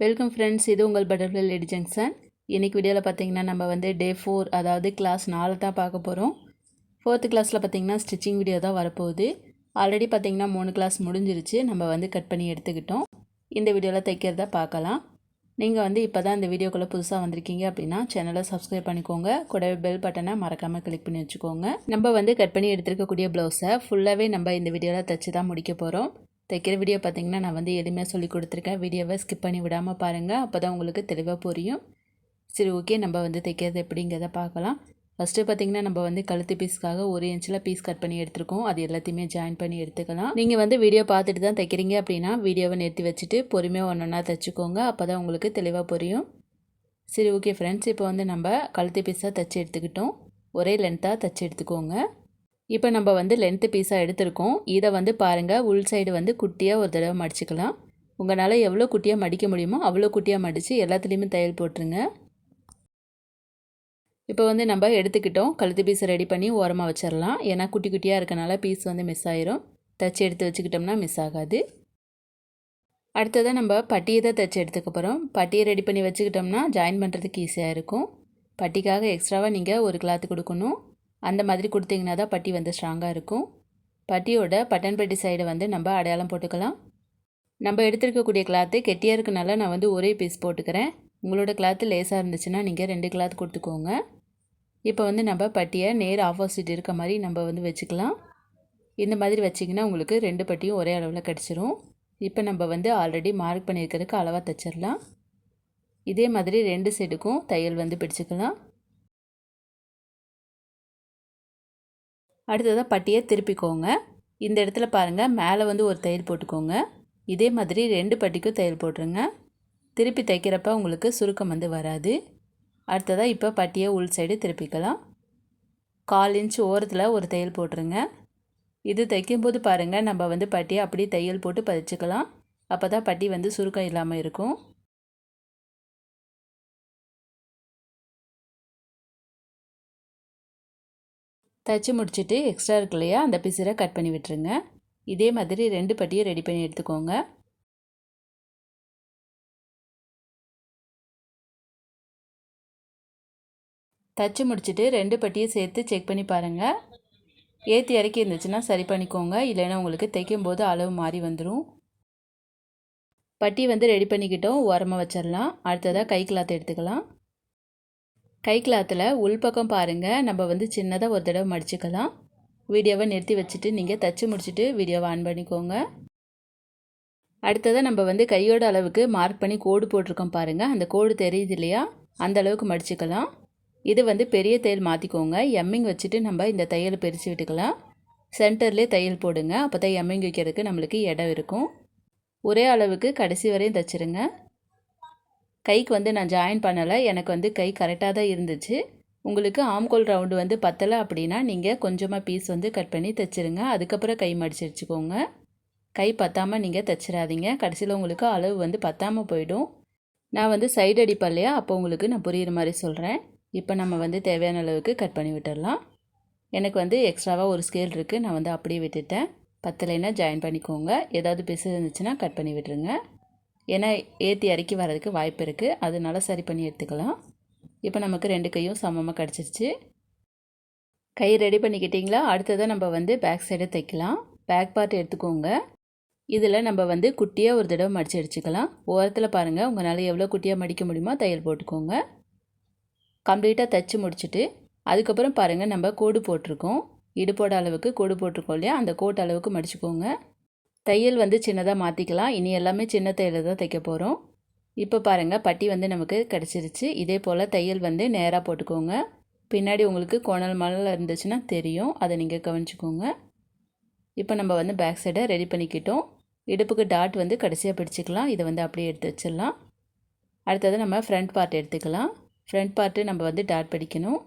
Welcome friends இது உங்கள் butterfly lady junction இன்னைக்கு வீடியோவில் பார்த்தீங்கன்னா நம்ம வந்து டே ஃபோர் அதாவது கிளாஸ் நாலு தான் பார்க்க போகிறோம் ஃபோர்த்து கிளாஸில் பார்த்தீங்கன்னா ஸ்டிச்சிங் வீடியோ தான் வரப்போகுது. ஆல்ரெடி பார்த்தீங்கன்னா மூணு கிளாஸ் முடிஞ்சிருச்சு. நம்ம வந்து கட் பண்ணி எடுத்துக்கிட்டோம். இந்த வீடியோவில் தைக்கிறத பார்க்கலாம். நீங்கள் வந்து இப்போ தான் இந்த வீடியோக்குள்ளே புதுசாக வந்திருக்கீங்க அப்படின்னா சேனலை சப்ஸ்கிரைப் பண்ணிக்கோங்க. கூடவே பெல் பட்டனை மறக்காமல் கிளிக் பண்ணி வச்சுக்கோங்க. நம்ம வந்து கட் பண்ணி எடுத்துருக்கக்கூடிய ப்ளவுஸை ஃபுல்லாகவே நம்ம இந்த வீடியோவில் தைச்சி தான் முடிக்க போகிறோம் தைக்கிற வீடியோ பார்த்திங்கன்னா நான் வந்து எளிமையாக சொல்லி கொடுத்துருக்கேன். வீடியோவை ஸ்கிப் பண்ணி விடாமல் பாருங்கள் அப்போ தான் உங்களுக்கு தெளிவாக புரியும். சரி ஓகே நம்ம வந்து தைக்கிறது எப்படிங்கிறத பார்க்கலாம். ஃபஸ்ட்டு பார்த்தீங்கன்னா நம்ம வந்து கழுத்து பீஸ்க்காக ஒரு இன்ச்சில் பீஸ் கட் பண்ணி எடுத்துருக்கோம். அது எல்லாத்தையுமே ஜாயின் பண்ணி எடுத்துக்கலாம். நீங்கள் வந்து வீடியோ பார்த்துட்டு தான் தைக்கிறீங்க அப்படின்னா வீடியோவை நிறுத்தி வச்சுட்டு பொறுமையாக ஒன்று ஒன்றா தைச்சிக்கோங்க. அப்போ தான் உங்களுக்கு தெளிவாக புரியும். சரி ஓகே ஃப்ரெண்ட்ஸ் இப்போ வந்து நம்ம கழுத்து பீஸாக தைச்சி எடுத்துக்கிட்டோம். ஒரே லென்த்தாக தைச்சி எடுத்துக்கோங்க. இப்போ நம்ம வந்து லென்த்து பீஸாக எடுத்திருக்கோம். இதை வந்து பாருங்கள் உள் சைடு வந்து குட்டியாக ஒரு தடவை மடிச்சுக்கலாம். உங்களால் எவ்வளோ குட்டியாக மடிக்க முடியுமோ அவ்வளோ குட்டியாக மடித்து எல்லாத்துலேயுமே தையல் போட்டுருங்க. இப்போ வந்து நம்ம எடுத்துக்கிட்டோம். கழுத்து பீஸை ரெடி பண்ணி ஓரமாக வச்சிடலாம் ஏன்னா குட்டி குட்டியாக இருக்கனால பீஸ் வந்து மிஸ் ஆயிரும். தைச்சி எடுத்து வச்சுக்கிட்டோம்னா மிஸ் ஆகாது. அடுத்ததாக நம்ம பட்டியை தான் தைச்சி எடுத்துக்க போகிறோம் பட்டியை ரெடி பண்ணி வச்சுக்கிட்டோம்னா ஜாயின் பண்ணுறதுக்கு ஈஸியாக இருக்கும். பட்டிக்காக எக்ஸ்ட்ராவாக நீங்கள் ஒரு கிளாத்து கொடுக்கணும். அந்த மாதிரி கொடுத்தீங்கன்னா தான் பட்டி வந்து ஸ்ட்ராங்காக இருக்கும். பட்டியோட பட்டன் பட்டி சைடை வந்து நம்ம அடையாளம் போட்டுக்கலாம். நம்ம எடுத்துருக்கக்கூடிய கிளாத்து கெட்டியாக இருக்கனால நான் வந்து ஒரே பீஸ் போட்டுக்கிறேன். உங்களோட கிளாத்து லேசாக இருந்துச்சுன்னா நீங்கள் ரெண்டு கிளாத் கொடுத்துக்கோங்க. இப்போ வந்து நம்ம பட்டியை நேர் ஆப்போசிட் இருக்க மாதிரி நம்ம வந்து வச்சுக்கலாம். இந்த மாதிரி வச்சிங்கன்னா உங்களுக்கு ரெண்டு பட்டியும் ஒரே அளவில் கிடச்சிரும். இப்போ நம்ம வந்து ஆல்ரெடி மார்க் பண்ணியிருக்கிறதுக்கு அளவாக தைச்சிடலாம். இதே மாதிரி ரெண்டு சைடுக்கும் தையல் வந்து பிடிச்சிக்கலாம். அடுத்ததாக பட்டியை திருப்பிக்கோங்க. இந்த இடத்துல பாருங்கள் மேலே வந்து ஒரு தையல் போட்டுக்கோங்க. இதே மாதிரி ரெண்டு பட்டிக்கும் தையல் போட்டுருங்க. திருப்பி தைக்கிறப்ப உங்களுக்கு சுருக்கம் வந்து வராது. அடுத்ததாக இப்போ பட்டியை உள் சைடு திருப்பிக்கலாம். கால் இன்ச் ஓரத்தில் ஒரு தையல் போட்டுருங்க. இது தைக்கும்போது பாருங்கள் நம்ம வந்து பட்டியை அப்படியே தையல் போட்டு பதிச்சுக்கலாம். அப்போ தான் பட்டி வந்து சுருக்கம் இல்லாமல் இருக்கும். தைச்சி முடிச்சுட்டு எக்ஸ்ட்ரா இருக்கு இல்லையா அந்த பிசிரை கட் பண்ணி விட்டுருங்க. இதே மாதிரி ரெண்டு பட்டியும் ரெடி பண்ணி எடுத்துக்கோங்க. தச்சு முடிச்சுட்டு ரெண்டு பட்டியும் சேர்த்து செக் பண்ணி பாருங்கள் ஏற்றி இறக்கி இருந்துச்சுன்னா சரி பண்ணிக்கோங்க. இல்லைன்னா உங்களுக்கு தைக்கும் போது அளவு மாறி வந்துடும் பட்டி வந்து ரெடி பண்ணிக்கிட்டோம். உரமாக வச்சிடலாம். அடுத்ததாக கை கிளாத் எடுத்துக்கலாம். கை கிளாத்தில் உள்பக்கம் பாருங்கள் நம்ம வந்து சின்னதாக ஒரு தடவை மடிச்சுக்கலாம். வீடியோவை நிறுத்தி வச்சுட்டு நீங்கள் தச்சு முடிச்சுட்டு வீடியோவை ஆன் பண்ணிக்கோங்க. அடுத்ததாக நம்ம வந்து கையோட அளவுக்கு மார்க் பண்ணி கோடு போட்டிருக்கோம் பாருங்கள் அந்த கோடு தெரியுது இல்லையா? அந்த அளவுக்கு மடிச்சுக்கலாம். இது வந்து பெரிய தையல் மாற்றிக்கோங்க எம்மிங் வச்சுட்டு நம்ம இந்த தையலை பிரித்து விட்டுக்கலாம். சென்டர்லேயே தையல் போடுங்க. அப்போ தான் எம்மிங் வைக்கிறதுக்கு நம்மளுக்கு இடம் இருக்கும். ஒரே அளவுக்கு கடைசி வரையும் தைச்சிருங்க. கைக்கு வந்து நான் ஜாயின் பண்ணலை. எனக்கு வந்து கை கரெக்டாக தான் இருந்துச்சு. உங்களுக்கு ஆம்கோல் ரவுண்டு வந்து பத்தலை அப்படின்னா நீங்கள் கொஞ்சமாக பீஸ் வந்து கட் பண்ணி தைச்சிருங்க. அதுக்கப்புறம் கை மடிச்சு வச்சுக்கோங்க. கை பத்தாமல் நீங்கள் தைச்சிடாதீங்க. கடைசியில் உங்களுக்கு அளவு வந்து பத்தாமல் போயிடும். நான் வந்து சைடு அடிப்பேன் இல்லையா? அப்போ உங்களுக்கு நான் புரிகிற மாதிரி சொல்கிறேன் இப்போ நம்ம வந்து தேவையான அளவுக்கு கட் பண்ணி விட்டுடலாம். எனக்கு வந்து எக்ஸ்ட்ராவாக ஒரு ஸ்கேல் இருக்குது நான் வந்து அப்படியே விட்டுட்டேன். பத்தலைன்னா ஜாயின் பண்ணிக்கோங்க. ஏதாவது பிசு இருந்துச்சுன்னா கட் பண்ணி விட்டுருங்க. ஏன்னா ஏற்றி இறக்கி வர்றதுக்கு வாய்ப்பு இருக்குது அதனால சரி பண்ணி எடுத்துக்கலாம். இப்போ நமக்கு ரெண்டு கையும் சமமாக கிடச்சிருச்சு. கை ரெடி பண்ணிக்கிட்டிங்களா? அடுத்ததாக நம்ம வந்து பேக் சைடை தைக்கலாம். பேக் பார்ட் எடுத்துக்கோங்க. இதில் நம்ம வந்து குட்டியாக ஒரு தடவை மடித்து அடிச்சுக்கலாம். ஓரத்தில் பாருங்கள் உங்களால் எவ்வளோ குட்டியாக மடிக்க முடியுமோ தையல் போட்டுக்கோங்க. கம்ப்ளீட்டாக தைச்சி முடிச்சுட்டு அதுக்கப்புறம் பாருங்கள் நம்ம கோடு போட்டிருக்கோம். இடுப்போட அளவுக்கு கோடு போட்டிருக்கோம் இல்லையா? அந்த கோட் அளவுக்கு மடிச்சுக்கோங்க. தையல் வந்து சின்னதாக மாற்றிக்கலாம் இனி எல்லாமே சின்ன தையல் தான் தைக்க போகிறோம் இப்போ பாருங்கள் பட்டி வந்து நமக்கு கிடச்சிருச்சு. இதே போல் தையல் வந்து நேராக போட்டுக்கோங்க. பின்னாடி உங்களுக்கு கோணல் மணல் இருந்துச்சுன்னா தெரியும். அதை நீங்கள் கவனிச்சிக்கோங்க. இப்போ நம்ம வந்து பேக் சைடை ரெடி பண்ணிக்கிட்டோம். இடுப்புக்கு டாட் வந்து கடைசியாக பிடிச்சிக்கலாம். இதை வந்து அப்படியே எடுத்து வச்சிடலாம். அடுத்தது நம்ம ஃப்ரண்ட் பார்ட் எடுத்துக்கலாம். ஃப்ரண்ட் பார்ட்டு நம்ம வந்து டாட் படிக்கணும்.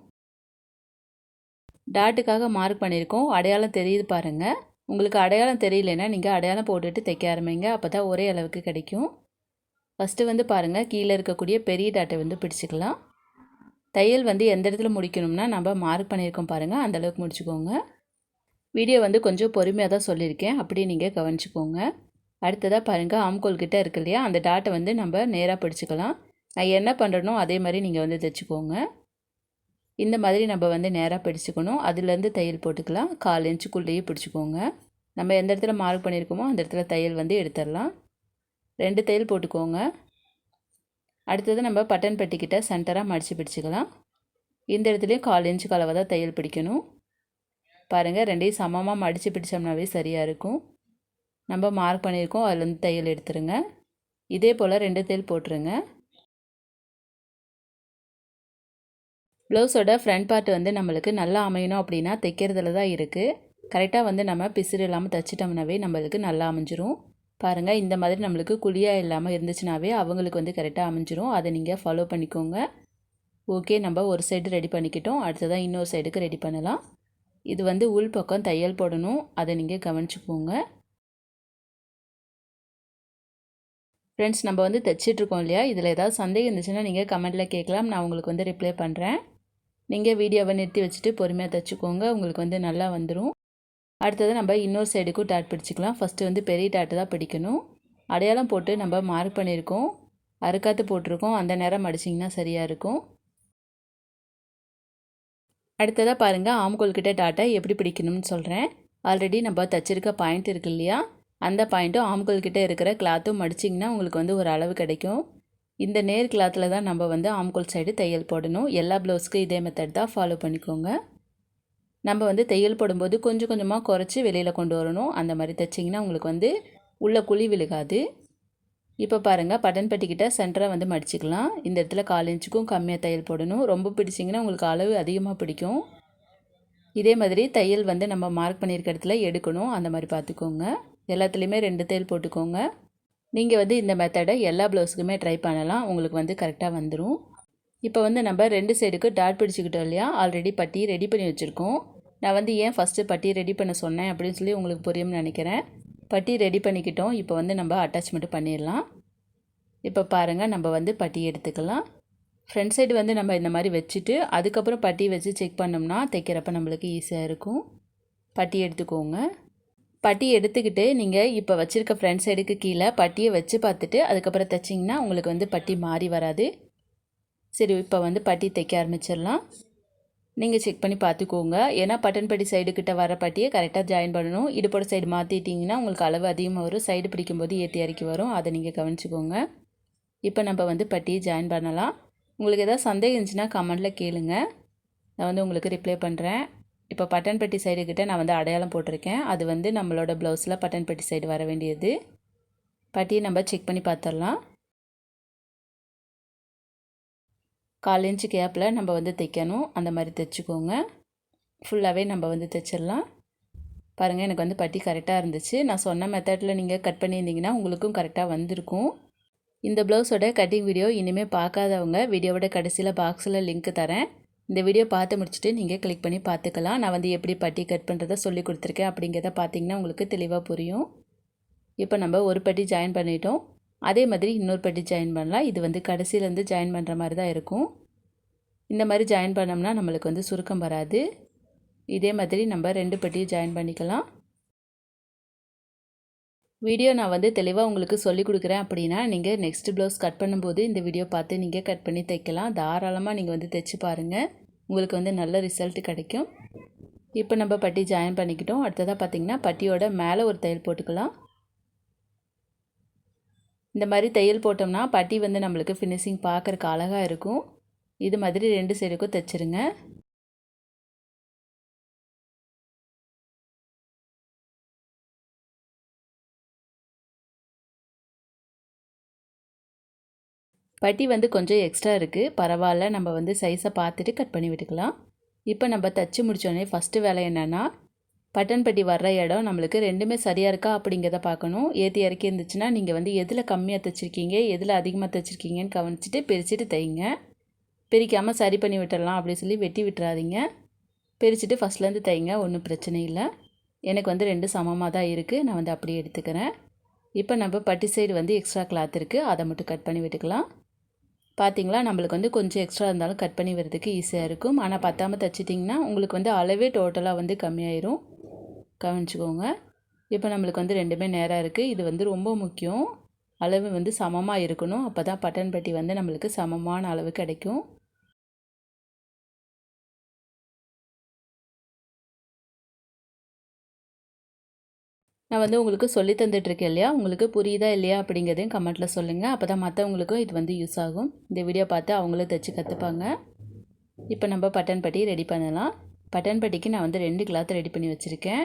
டாட்டுக்காக மார்க் பண்ணியிருக்கோம். அடையாளம் தெரியுது பாருங்கள் உங்களுக்கு அடையாளம் தெரியலனா நீங்கள் அடையாளம் போட்டுட்டு தைக்க ஆரம்பிங்க. அப்போ தான் ஒரே அளவுக்கு கிடைக்கும். ஃபஸ்ட்டு வந்து பாருங்கள் கீழே இருக்கக்கூடிய பெரிய டாட்டை வந்து பிடிச்சிக்கலாம். தையல் வந்து எந்த இடத்துல முடிக்கணும்னா நம்ம மார்க் பண்ணியிருக்கோம் பாருங்கள் அந்தளவுக்கு முடிச்சுக்கோங்க. வீடியோ வந்து கொஞ்சம் பொறுமையாக தான் சொல்லியிருக்கேன். அப்படியே நீங்கள் கவனிச்சிக்கோங்க. அடுத்ததாக பாருங்கள் ஆம்கோல் கிட்டே இருக்கு இல்லையா அந்த டாட்டை வந்து நம்ம நேராக பிடிச்சிக்கலாம். நான் என்ன பண்ணுறனோ அதே மாதிரி நீங்கள் வந்து தைச்சிக்கோங்க. இந்த மாதிரி நம்ம வந்து நேராக பிடிச்சிக்கணும். அதுலேருந்து தையல் போட்டுக்கலாம். கால் இன்ச்சுக்குள்ளேயே பிடிச்சிக்கோங்க. நம்ம எந்த இடத்துல மார்க் பண்ணியிருக்கோமோ அந்த இடத்துல தையல் வந்து எடுத்துடலாம். ரெண்டு தையல் போட்டுக்கோங்க. அடுத்தது நம்ம பட்டன் பெட்டிக்கிட்ட சென்டராக மடித்து பிடிச்சிக்கலாம். இந்த இடத்துலையும் கால் இன்ச்சு கலவை தான் தையல் பிடிக்கணும். பாருங்கள் ரெண்டையும் சமமாக மடித்து பிடிச்சோம்னாவே சரியாக இருக்கும். நம்ம மார்க் பண்ணியிருக்கோம். அதுலேருந்து தையல் எடுத்துருங்க. இதே போல் ரெண்டு தையல் போட்டுருங்க. ப்ளவுஸோட ஃப்ரண்ட் பார்ட் வந்து நம்மளுக்கு நல்லா அமையணும் அப்படின்னா தைக்கிறதுல தான் இருக்குது கரெக்டாக வந்து நம்ம பிசிறு இல்லாமல் தைச்சிட்டோம்னாவே நம்மளுக்கு நல்லா அமைஞ்சிரும். பாருங்கள் இந்த மாதிரி நம்மளுக்கு குழியாக இல்லாமல் இருந்துச்சுனாவே அவங்களுக்கு வந்து கரெக்டாக அமைஞ்சிரும். அதை நீங்கள் ஃபாலோ பண்ணிக்கோங்க. ஓகே நம்ம ஒரு சைடு ரெடி பண்ணிக்கிட்டோம். அடுத்ததான் இன்னொரு சைடுக்கு ரெடி பண்ணலாம். இது வந்து உள் பக்கம் தையல் போடணும். அதை நீங்கள் கவனிச்சுக்கோங்க. ஃப்ரெண்ட்ஸ் நம்ம வந்து தைச்சிட்ருக்கோம் இல்லையா? இதில் ஏதாவது சந்தேகம் இருந்துச்சுன்னா நீங்கள் கமெண்ட்டில் கேட்கலாம். நான் உங்களுக்கு வந்து ரிப்ளை பண்ணுறேன் நீங்கள் வீடியோவை நிறுத்தி வச்சுட்டு பொறுமையாக தைச்சிக்கோங்க. உங்களுக்கு வந்து நல்லா வந்துடும் அடுத்தது நம்ம இன்னொரு சைடுக்கும் டாட் பிடிச்சிக்கலாம். ஃபஸ்ட்டு வந்து பெரிய டாட்டு தான் பிடிக்கணும். அடையாளம் போட்டு நம்ம மார்க் பண்ணியிருக்கோம் அறுக்காத்து போட்டிருக்கோம். அந்த நேரம் அடிச்சிங்கன்னா சரியாக இருக்கும். அடுத்ததாக பாருங்கள் ஆம்கோல்கிட்ட டாட்டை எப்படி பிடிக்கணும்னு சொல்கிறேன் ஆல்ரெடி நம்ம தச்சிருக்க பாயிண்ட் இருக்கு இல்லையா? அந்த பாயிண்ட்டும் ஆம்கோல்கிட்ட இருக்கிற கிளாத்தும் மடிச்சிங்கன்னா உங்களுக்கு வந்து ஒரு அளவு கிடைக்கும். இந்த நேர் கிளாத்தில் தான் நம்ம வந்து ஆம்கோல் சைடு தையல் போடணும். எல்லா ப்ளவுஸ்க்கு இதே மெத்தட் தான் ஃபாலோ பண்ணிக்கோங்க. நம்ம வந்து தையல் போடும்போது கொஞ்சம் கொஞ்சமாக குறைச்சி வெளியில் கொண்டு வரணும். அந்த மாதிரி தைச்சிங்கன்னா உங்களுக்கு வந்து உள்ளே குழி விழுகாது. இப்போ பாருங்கள் பட்டன் பட்டிக்கிட்ட சென்டராக வந்து மடிச்சிக்கலாம். இந்த இடத்துல கால் இன்ச்சுக்கும் கம்மியாக தையல் போடணும். ரொம்ப பிடிச்சிங்கன்னா உங்களுக்கு அளவு அதிகமாக பிடிக்கும். இதே மாதிரி தையல் வந்து நம்ம மார்க் பண்ணியிருக்க இடத்துல எடுக்கணும். அந்த மாதிரி பார்த்துக்கோங்க. எல்லாத்துலேயுமே ரெண்டு தையல் போட்டுக்கோங்க. நீங்கள் வந்து இந்த மெத்தடை எல்லா ப்ளவுஸுக்குமே ட்ரை பண்ணலாம். உங்களுக்கு வந்து கரெக்டாக வந்துடும் இப்போ வந்து நம்ம ரெண்டு சைடுக்கு டாட் பிடிச்சிக்கிட்டோம் இல்லையா? ஆல்ரெடி பட்டி ரெடி பண்ணி வச்சுருக்கோம். நான் வந்து ஏன் ஃபஸ்ட்டு பட்டி ரெடி பண்ண சொன்னேன் அப்படின்னு சொல்லி உங்களுக்கு புரியும்னு நினைக்கிறேன். பட்டி ரெடி பண்ணிக்கிட்டோம். இப்போ வந்து நம்ம அட்டாச்மெண்ட் பண்ணிடலாம். இப்போ பாருங்கள் நம்ம வந்து பட்டி எடுத்துக்கலாம். ஃப்ரண்ட் சைடு வந்து நம்ம இந்த மாதிரி வச்சுட்டு அதுக்கப்புறம் பட்டி வச்சு செக் பண்ணோம்னா தைக்கிறப்ப நம்மளுக்கு ஈஸியாக இருக்கும். பட்டி எடுத்துக்கோங்க. பட்டி எடுத்துக்கிட்டு நீங்கள் இப்போ வச்சுருக்க ஃப்ரண்ட் சைடுக்கு கீழே பட்டியை வச்சு பார்த்துட்டு அதுக்கப்புறம் தைச்சிங்கன்னா உங்களுக்கு வந்து பட்டி மாறி வராது. சரி இப்போ வந்து பட்டி தைக்க ஆரம்பிச்சிடலாம். நீங்கள் செக் பண்ணி பார்த்துக்கோங்க. ஏன்னா பட்டன் பட்டி சைடுக்கிட்ட வர பட்டியை கரெக்டாக ஜாயின் பண்ணணும். இடுப்போட சைடு மாற்றிட்டிங்கன்னா உங்களுக்கு அளவு அதிகமாக வரும். சைடு பிடிக்கும்போது ஏற்றி இறக்கி வரும். அதை நீங்கள் கவனிச்சிக்கோங்க. இப்போ நம்ம வந்து பட்டியை ஜாயின் பண்ணலாம். உங்களுக்கு எதாவது சந்தேகம் இருந்துச்சுன்னா கமெண்டில் கேளுங்க. நான் வந்து உங்களுக்கு ரிப்ளை பண்ணுறேன் இப்போ பட்டன் பெட்டி சைடுக்கிட்ட நான் வந்து அடையாளம் போட்டிருக்கேன். அது வந்து நம்மளோட ப்ளவுஸில் பட்டன் பெட்டி சைடு வர வேண்டியது. பட்டியை நம்ம செக் பண்ணி பார்த்துடலாம். கால் இன்ச்சு கேப்பில் நம்ம வந்து தைக்கணும். அந்த மாதிரி தைச்சிக்கோங்க. ஃபுல்லாகவே நம்ம வந்து தைச்சிடலாம். பாருங்கள் எனக்கு வந்து பட்டி கரெக்டாக இருந்துச்சு. நான் சொன்ன மெத்தடில் நீங்கள் கட் பண்ணியிருந்தீங்கன்னா உங்களுக்கும் கரெக்டாக வந்திருக்கும். இந்த ப்ளவுஸோட கட்டிங் வீடியோ இனிமேல் பார்க்காதவங்க வீடியோவோட கடைசியில் பாக்ஸில் லிங்க் தரேன். இந்த வீடியோ பார்த்து முடிச்சுட்டு நீங்கள் கிளிக் பண்ணி பார்த்துக்கலாம். நான் வந்து எப்படி பட்டி கட் பண்ணுறதை சொல்லி கொடுத்துருக்கேன். அப்படிங்கிறத பார்த்தீங்கன்னா உங்களுக்கு தெளிவாக புரியும். இப்போ நம்ம ஒரு பட்டி ஜாயின் பண்ணிட்டோம். அதே மாதிரி இன்னொரு பட்டி ஜாயின் பண்ணலாம். இது வந்து கடைசியிலேருந்து ஜாயின் பண்ணுற மாதிரி தான் இருக்கும். இந்த மாதிரி ஜாயின் பண்ணோம்னா நம்மளுக்கு வந்து சுருக்கம் வராது. இதே மாதிரி நம்ம ரெண்டு பட்டியும் ஜாயின் பண்ணிக்கலாம். வீடியோ நான் வந்து தெளிவாக உங்களுக்கு சொல்லிக் கொடுக்குறேன் அப்படின்னா நீங்கள் நெக்ஸ்ட் ப்ளவுஸ் கட் பண்ணும்போது இந்த வீடியோ பார்த்து நீங்கள் கட் பண்ணி தைக்கலாம். தாராளமாக நீங்கள் வந்து தைச்சி பாருங்கள் உங்களுக்கு வந்து நல்ல ரிசல்ட் கிடைக்கும். இப்போ நம்ம பட்டி ஜாயின் பண்ணிக்கிட்டோம். அடுத்ததாக பார்த்திங்கன்னா பட்டியோட மேலே ஒரு தையல் போட்டுக்கலாம். இந்த மாதிரி தையல் போட்டோம்னா பட்டி வந்து நம்மளுக்கு ஃபினிஷிங் பார்க்குறக்கு அழகாக இருக்கும். இது மாதிரி ரெண்டு சைடுக்கும் தைச்சிருங்க. பட்டி வந்து கொஞ்சம் எக்ஸ்ட்ரா இருக்குது பரவாயில்ல நம்ம வந்து சைஸை பார்த்துட்டு கட் பண்ணி விட்டுக்கலாம். இப்போ நம்ம தச்சு முடித்தோடனே ஃபஸ்ட்டு வேலை என்னென்னா பட்டன் பட்டி வர்ற இடம் நம்மளுக்கு ரெண்டுமே சரியாக இருக்கா அப்படிங்கிறத பார்க்கணும். ஏற்றி இறக்கி இருந்துச்சுன்னா நீங்கள் வந்து எதில் கம்மியாக தைச்சிருக்கீங்க எதில் அதிகமாக தைச்சிருக்கீங்கன்னு கவனிச்சுட்டு பிரிச்சுட்டு தைங்க. பிரிக்காமல் சரி பண்ணி விட்டுடலாம் அப்படின்னு சொல்லி வெட்டி விட்டுறாதீங்க. பிரிச்சுட்டு ஃபஸ்ட்லேருந்து தைங்க ஒன்றும் பிரச்சனை இல்லை. எனக்கு வந்து ரெண்டு சமமாக தான் இருக்குது நான் வந்து அப்படியே எடுத்துக்கிறேன். இப்போ நம்ம பட்டி சைடு வந்து எக்ஸ்ட்ரா கிளாத் இருக்குது அதை மட்டும் கட் பண்ணி விட்டுக்கலாம். பார்த்தீங்களா நம்மளுக்கு வந்து கொஞ்சம் எக்ஸ்ட்ரா இருந்தாலும் கட் பண்ணி வரதுக்கு ஈஸியாக இருக்கும். ஆனால் பத்தாமல் தைச்சிட்டிங்கன்னா உங்களுக்கு வந்து அளவே டோட்டலாக வந்து கம்மியாயிரும். கவனிச்சுக்கோங்க. இப்போ நம்மளுக்கு வந்து ரெண்டுமே நேராக இருக்குது இது வந்து ரொம்ப முக்கியம். அளவு வந்து சமமாக இருக்கணும். அப்போ தான் பட்டன் பட்டி வந்து நம்மளுக்கு சமமான அளவு கிடைக்கும். நான் வந்து உங்களுக்கு சொல்லி தந்துட்டுருக்கேன் இல்லையா? உங்களுக்கு புரியுதா இல்லையா அப்படிங்கிறதையும் கமெண்ட்டில் சொல்லுங்கள் அப்போ தான் மற்றவங்களுக்கும் இது வந்து யூஸ் ஆகும். இந்த வீடியோ பார்த்து அவங்களும் தைச்சி கற்றுப்பாங்க இப்போ நம்ம பட்டன் பட்டி ரெடி பண்ணலாம். பட்டன் பட்டிக்கு நான் வந்து ரெண்டு கிளாத் ரெடி பண்ணி வச்சுருக்கேன்.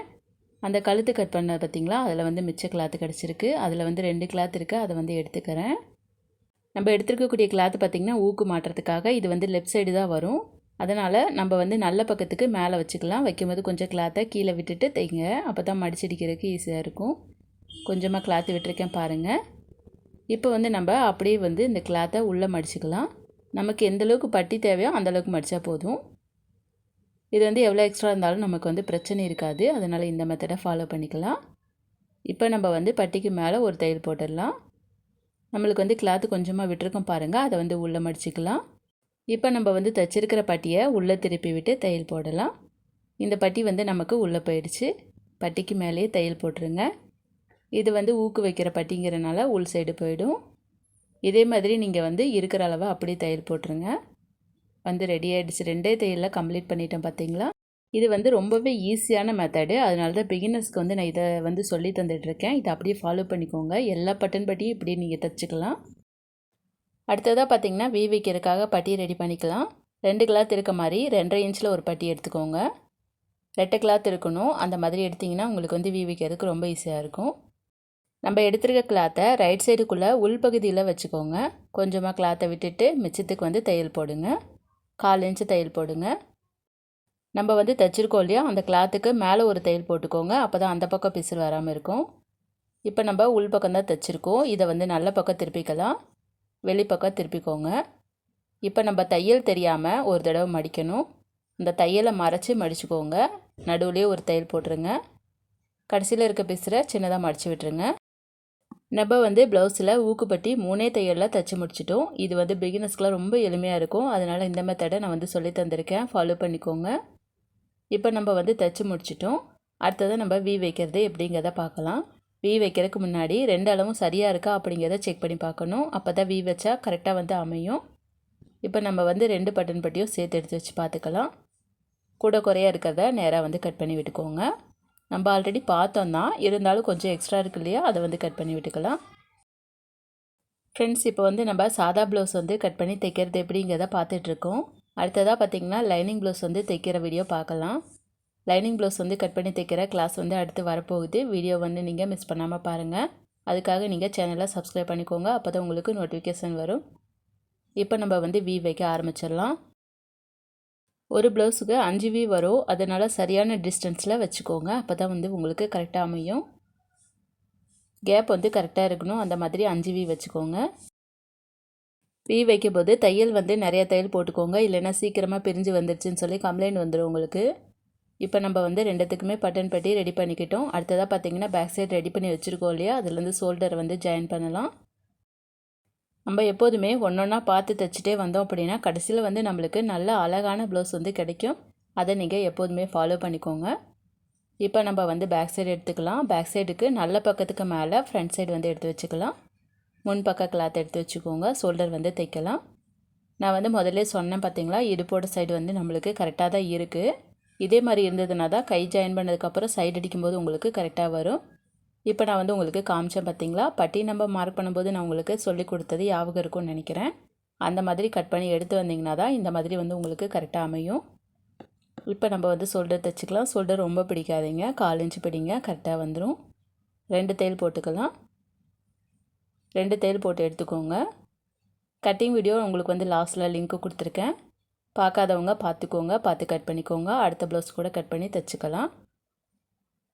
அந்த கழுத்து கட் பண்ண பார்த்திங்களா? அதில் வந்து மிச்ச கிளாத்து கிடச்சிருக்கு. அதில் வந்து ரெண்டு கிளாத் இருக்குது அதை வந்து எடுத்துக்கிறேன். நம்ம எடுத்துருக்கக்கூடிய கிளாத்து பார்த்திங்கன்னா ஊக்கு மாட்டுறதுக்காக இது வந்து லெஃப்ட் சைடு தான் வரும். அதனால் நம்ம வந்து நல்ல பக்கத்துக்கு மேலே வச்சுக்கலாம். வைக்கும்போது கொஞ்சம் கிளாத்தை கீழே விட்டுட்டு தைங்க அப்போ தான் மடிச்சடிக்கிறதுக்கு ஈஸியாக இருக்கும். கொஞ்சமாக கிளாத்து விட்டுருக்கேன் பாருங்கள் இப்போ வந்து நம்ம அப்படியே வந்து இந்த கிளாத்தை உள்ளே மடிச்சுக்கலாம். நமக்கு எந்தளவுக்கு பட்டி தேவையோ அந்தளவுக்கு மடித்தா போதும். இது வந்து எவ்வளோ எக்ஸ்ட்ரா இருந்தாலும் நமக்கு வந்து பிரச்சனை இருக்காது. அதனால் இந்த மெத்தடை ஃபாலோ பண்ணிக்கலாம். இப்போ நம்ம வந்து பட்டிக்கு மேலே ஒரு தையல் போட்டுடலாம். நம்மளுக்கு வந்து கிளாத்து கொஞ்சமாக விட்டுருக்கோம் பாருங்கள் அதை வந்து உள்ளே மடிச்சுக்கலாம். இப்போ நம்ம வந்து தைச்சிருக்கிற பட்டியை உள்ளே திருப்பி விட்டு தையல் போடலாம். இந்த பட்டி வந்து நமக்கு உள்ளே போயிடுச்சு. பட்டிக்கு மேலேயே தையல் போட்டுருங்க. இது வந்து ஊக்கு வைக்கிற பட்டிங்கிறனால உள் சைடு போயிடும். இதே மாதிரி நீங்கள் வந்து இருக்கிற அளவை அப்படியே தையல் போட்டுருங்க. வந்து ரெடி ஆகிடுச்சு ரெண்டே தையலில் கம்ப்ளீட் பண்ணிட்டேன் பார்த்தீங்களா இது வந்து ரொம்பவே ஈஸியான மெத்தடு அதனால தான் பிகினர்ஸ்க்கு வந்து நான் இதை வந்து சொல்லி தந்துட்டுருக்கேன் இதை அப்படியே ஃபாலோ பண்ணிக்கோங்க. எல்லா பட்டன் பட்டியும் இப்படி நீங்கள் தைச்சிக்கலாம். அடுத்ததாக பார்த்தீங்கன்னா வி வைக்கிறதுக்காக பட்டி ரெடி பண்ணிக்கலாம். ரெண்டு கிளாத் இருக்க மாதிரி ரெண்டரை இன்ச்சில் ஒரு பட்டி எடுத்துக்கோங்க. ரெட்டை கிளாத் இருக்கணும். அந்த மாதிரி எடுத்திங்கன்னா உங்களுக்கு வந்து வி வைக்கிறதுக்கு ரொம்ப ஈஸியாக இருக்கும். நம்ம எடுத்துருக்க கிளாத்தை ரைட் சைடுக்குள்ளே உள்பகுதியில் வச்சுக்கோங்க. கொஞ்சமாக கிளாத்தை விட்டுட்டு மிச்சத்துக்கு வந்து தையல் போடுங்க. கால் இன்ச்சு தையல் போடுங்க. நம்ம வந்து தைச்சிருக்கோம் இல்லையா? அந்த கிளாத்துக்கு மேலே ஒரு தையல் போட்டுக்கோங்க. அப்போ தான் அந்த பக்கம் பிசில் வராமல் இருக்கும். இப்போ நம்ம உள் பக்கம் தான் தைச்சிருக்கோம். இதை வந்து நல்ல பக்கம் திருப்பிக்கலாம். வெளிப்பக்கம் திருப்பிக்கோங்க. இப்போ நம்ம தையல் தெரியாமல் ஒரு தடவை மடிக்கணும். இந்த தையலை மறைச்சி மடிச்சுக்கோங்க. நடுவுலேயே ஒரு தையல் போட்டுருங்க. கடைசியில் இருக்க பிசுரை சின்னதாக மடித்து விட்டுருங்க. நம்ம வந்து ப்ளவுஸில் ஊக்குப்பட்டி மூணே தையலில் தைச்சி முடிச்சிட்டோம். இது வந்து பிகினர்ஸ்க்கெலாம் ரொம்ப எளிமையாக இருக்கும். அதனால் இந்த மெத்தடை நான் வந்து சொல்லி தந்திருக்கேன். ஃபாலோ பண்ணிக்கோங்க. இப்போ நம்ம வந்து தைச்சி முடிச்சிட்டோம். அடுத்ததை நம்ம வி வைக்கிறது எப்படிங்கிறத பார்க்கலாம். வி வைக்கிறதுக்கு முன்னாடி ரெண்டு அளவும் சரியாக இருக்கா அப்படிங்கிறத செக் பண்ணி பார்க்கணும். அப்போ தான் வி வச்சா கரெக்டாக வந்து அமையும். இப்போ நம்ம வந்து ரெண்டு பட்டன் பட்டியும் சேர்த்து எடுத்து வச்சு பார்த்துக்கலாம். கூட குறையாக இருக்கிறத நேராக வந்து கட் பண்ணி விட்டுக்கோங்க. நம்ம ஆல்ரெடி பார்த்தோம் தான். இருந்தாலும் கொஞ்சம் எக்ஸ்ட்ரா இருக்கு இல்லையா? அதை வந்து கட் பண்ணி விட்டுக்கலாம். ஃப்ரெண்ட்ஸ் இப்போ வந்து நம்ம சாதா ப்ளவுஸ் வந்து கட் பண்ணி தைக்கிறது எப்படிங்கிறத பார்த்துட்ருக்கோம் அடுத்ததாக பார்த்திங்கன்னா லைனிங் ப்ளவுஸ் வந்து தைக்கிற வீடியோ பார்க்கலாம். லைனிங் ப்ளவுஸ் வந்து கட் பண்ணி தைக்கிற கிளாஸ் வந்து அடுத்து வரப்போகுது. வீடியோ வந்து நீங்கள் மிஸ் பண்ணாமல் பாருங்கள் அதுக்காக நீங்கள் சேனலை சப்ஸ்கிரைப் பண்ணிக்கோங்க. அப்போ தான் உங்களுக்கு நோட்டிஃபிகேஷன் வரும். இப்போ நம்ம வந்து வி வைக்க ஆரம்பிச்சிடலாம். ஒரு ப்ளவுஸுக்கு அஞ்சு வி வரும். அதனால் சரியான டிஸ்டன்ஸில் வச்சுக்கோங்க. அப்போ தான் வந்து உங்களுக்கு கரெக்டாக அமையும். கேப் வந்து கரெக்டாக இருக்கணும். அந்த மாதிரி அஞ்சு வி வச்சுக்கோங்க. வி வைக்கும்போது தையல் வந்து நிறைய தையல் போட்டுக்கோங்க. இல்லைன்னா சீக்கிரமாக பிரிஞ்சு வந்துருச்சுன்னு சொல்லி கம்ப்ளைண்ட் வந்துடும் உங்களுக்கு. இப்போ நம்ம வந்து ரெண்டுத்துக்குமே பட்டன் பட்டி ரெடி பண்ணிக்கிட்டோம். அடுத்ததாக பார்த்தீங்கன்னா பேக் சைடு ரெடி பண்ணி வச்சுருக்கோம் இல்லையா? அதுலேருந்து ஷோல்டர் வந்து ஜாயின் பண்ணலாம். நம்ம எப்போதுமே ஒன்றொன்னா பார்த்து தைச்சிட்டே வந்தோம் அப்படின்னா கடைசியில் வந்து நம்மளுக்கு நல்ல அழகான ப்ளவுஸ் வந்து கிடைக்கும். அதை நீங்கள் எப்போதுமே ஃபாலோ பண்ணிக்கோங்க. இப்போ நம்ம வந்து பேக் சைடு எடுத்துக்கலாம். பேக் சைடுக்கு நல்ல பக்கத்துக்கு மேலே ஃப்ரண்ட் சைடு வந்து எடுத்து வச்சுக்கலாம். முன் பக்க கிளாத் எடுத்து வச்சுக்கோங்க. ஷோல்டர் வந்து தைக்கலாம். நான் வந்து முதல்ல சொன்னேன் பார்த்தீங்களா? இடுப்போட சைடு வந்து நம்மளுக்கு கரெக்டாக தான் இருக்குது இதே மாதிரி இருந்ததுனா தான் கை ஜாயின் பண்ணதுக்கப்புறம் சைடு அடிக்கும்போது உங்களுக்கு கரெக்டாக வரும். இப்போ நான் வந்து உங்களுக்கு காமிச்சேன் பார்த்தீங்களா? பட்டி நம்ம மார்க் பண்ணும்போது நான் உங்களுக்கு சொல்லி கொடுத்தது ஞாபகம் இருக்கும்னு நினைக்கிறேன். அந்த மாதிரி கட் பண்ணி எடுத்து வந்தீங்கன்னா தான் இந்த மாதிரி வந்து உங்களுக்கு கரெக்டாக அமையும். இப்போ நம்ம வந்து ஷோல்டர் தைச்சிக்கலாம். ஷோல்டர் ரொம்ப பிடிக்காதீங்க. கால் இன்ச்சு பிடிங்க. கரெக்டாக வந்துடும் ரெண்டு தையல் போட்டுக்கலாம். ரெண்டு தையல் போட்டு எடுத்துக்கோங்க. கட்டிங் வீடியோ உங்களுக்கு வந்து லாஸ்ட்டில் லிங்க்கு கொடுத்துருக்கேன். பார்க்காதவங்க பார்த்துக்கோங்க பார்த்து கட் பண்ணிக்கோங்க. அடுத்த ப்ளவுஸ் கூட கட் பண்ணி தைச்சிக்கலாம்.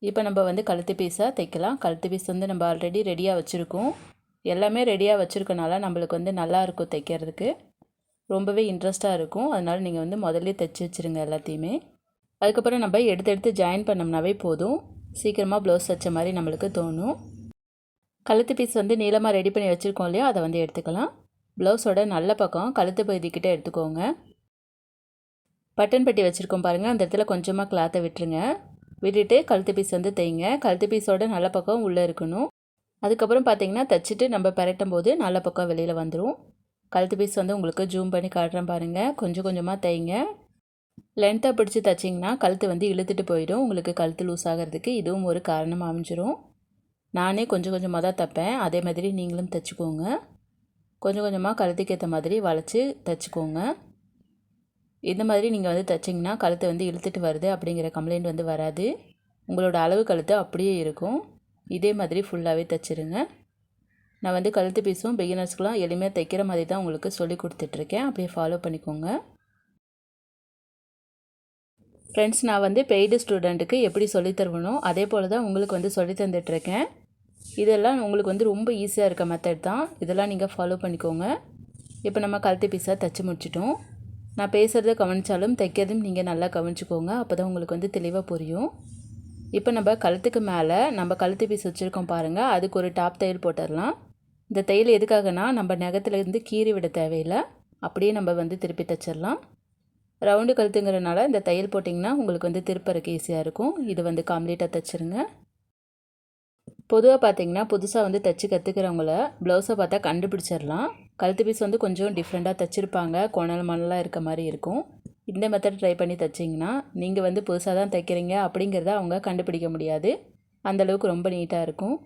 இப்போ நம்ம வந்து கழுத்து பீஸாக தைக்கலாம். கழுத்து பீஸ் வந்து நம்ம ஆல்ரெடி ரெடியாக வச்சுருக்கோம். எல்லாமே ரெடியாக வச்சுருக்கனால நம்மளுக்கு வந்து நல்லாயிருக்கும் தைக்கிறதுக்கு. ரொம்பவே இன்ட்ரெஸ்ட்டாக இருக்கும். அதனால் நீங்கள் வந்து முதல்ல தைச்சி வச்சுருங்க எல்லாத்தையுமே. அதுக்கப்புறம் நம்ம எடுத்து எடுத்து ஜாயின் பண்ணோம்னாவே போதும். சீக்கிரமாக ப்ளவுஸ் தைச்ச மாதிரி நம்மளுக்கு தோணும். கழுத்து பீஸ் வந்து நீளமாக ரெடி பண்ணி வச்சுருக்கோம் இல்லையா? அதை வந்து எடுத்துக்கலாம். ப்ளவுஸோட நல்ல பக்கம் கழுத்து பகுதிக்கிட்டே எடுத்துக்கோங்க. பட்டன் பட்டி வச்சுருக்கோம் பாருங்கள் அந்த இடத்துல கொஞ்சமாக கிளாத்தை விட்டுருங்க. விட்டுட்டு கழுத்து பீஸ் வந்து தைங்க கழுத்து பீஸோட நல்ல பக்கம் உள்ளே இருக்கணும். அதுக்கப்புறம் பார்த்தீங்கன்னா தைச்சிட்டு நம்ம பெரட்டும் போது நல்ல பக்கம் வெளியில் வந்துடும் கழுத்து பீஸ் வந்து உங்களுக்கு ஜூம் பண்ணி காட்டுறேன் பாருங்கள் கொஞ்சம் கொஞ்சமாக தைங்க லென்த்தாக பிடிச்சி தைச்சிங்கன்னா கழுத்து வந்து இழுத்துட்டு போயிடும். உங்களுக்கு கழுத்து லூஸ் ஆகிறதுக்கு இதுவும் ஒரு காரணம் அமைஞ்சிரும். நானே கொஞ்சம் கொஞ்சமாக தான் தைப்பேன். அதே மாதிரி நீங்களும் தைச்சிக்கோங்க. கொஞ்சம் கொஞ்சமாக கழுத்துக்கு ஏற்ற மாதிரி வளைச்சி தைச்சிக்கோங்க. இந்த மாதிரி நீங்கள் வந்து தைச்சிங்கன்னா கழுத்தை வந்து இழுத்துட்டு வருது அப்படிங்கிற கம்ப்ளைண்ட் வந்து வராது. உங்களோட அளவு கழுத்து அப்படியே இருக்கும். இதே மாதிரி ஃபுல்லாகவே தைச்சிருங்க. நான் வந்து கழுத்து பீஸும் பிகினர்ஸ்க்கெலாம் எளிமையாக தைக்கிற மாதிரி தான் உங்களுக்கு சொல்லி கொடுத்துட்ருக்கேன். அப்படியே ஃபாலோ பண்ணிக்கோங்க. ஃப்ரெண்ட்ஸ் நான் வந்து பெய்டு ஸ்டூடெண்ட்டுக்கு எப்படி சொல்லித்தருவனோ அதே போல் தான் உங்களுக்கு வந்து சொல்லி தந்துட்டுருக்கேன் இதெல்லாம் உங்களுக்கு வந்து ரொம்ப ஈஸியாக இருக்க மெத்தட் தான். இதெல்லாம் நீங்கள் ஃபாலோ பண்ணிக்கோங்க. இப்போ நம்ம கழுத்து பீஸாக தைச்சி முடிச்சிட்டோம். நான் பேசுகிறத கவனித்தாலும் தைக்கிறதும் நீங்கள் நல்லா கவனிச்சிக்கோங்க. அப்போ தான் உங்களுக்கு வந்து தெளிவாக புரியும். இப்போ நம்ம கழுத்துக்கு மேலே நம்ம கழுத்து பீஸ் வச்சுருக்கோம் பாருங்கள் அதுக்கு ஒரு டாப் தையல் போட்டுடலாம். இந்த தையல் எதுக்காகனா நம்ம நகத்துலேருந்து கீறி விட தேவையில்லை. அப்படியே நம்ம வந்து திருப்பி தைச்சிடலாம். ரவுண்டு கழுத்துங்கிறனால இந்த தையல் போட்டிங்கன்னா உங்களுக்கு வந்து திருப்பறக்கு ஈஸியாக இருக்கும். இது வந்து கம்ப்ளீட்டாக தைச்சிருங்க. பொதுவாக பார்த்தீங்கன்னா புதுசாக வந்து தைச்சி கற்றுக்கிறவங்கள ப்ளவுஸை பார்த்தா கண்டுபிடிச்சிடலாம். கழுத்து பீஸ் வந்து கொஞ்சம் டிஃப்ரெண்ட்டாக தைச்சிருப்பாங்க. கோணல் மணலாக இருக்க மாதிரி இருக்கும். இந்த மெத்தட் ட்ரை பண்ணி தைச்சிங்கன்னா நீங்கள் வந்து புதுசாக தான் தைக்கிறீங்க அப்படிங்கிறத அவங்க கண்டுபிடிக்க முடியாது. அந்தளவுக்கு ரொம்ப நீட்டாக இருக்கும்.